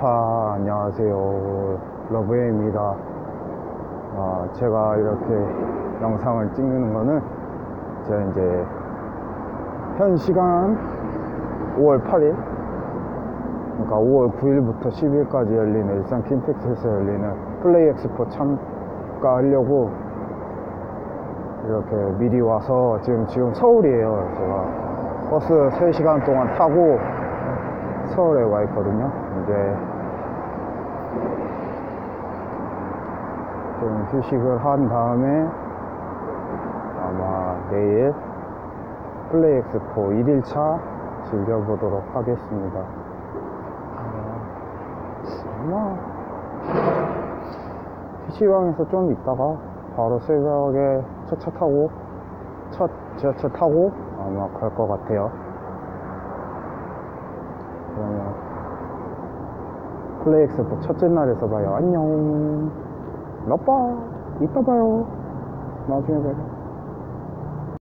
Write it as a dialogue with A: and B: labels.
A: 알파 안녕하세요. 러브웨이입니다. 아, 제가 이렇게 영상을 찍는 거는 제가 이제 현 시간 5월 8일? 그러니까 5월 9일부터 10일까지 열리는 일산 킨텍스에서 열리는 플레이 엑스포 참가하려고 이렇게 미리 와서 지금 지금 서울이에요. 제가 버스 3시간 동안 타고 서울에 와 있거든요. 이제 좀 휴식을 한 다음에 아마 내일 플레이 엑스포 1일차 즐겨보도록 하겠습니다. 아마 PC방에서 좀 있다가 바로 새벽에 첫 차 타고 첫 지하철 타고 아마 갈 것 같아요. 그러면 플레이 엑스포 첫째 날에서 봐요. 안녕. 나빠. 이따 봐요. 나중에 봐요.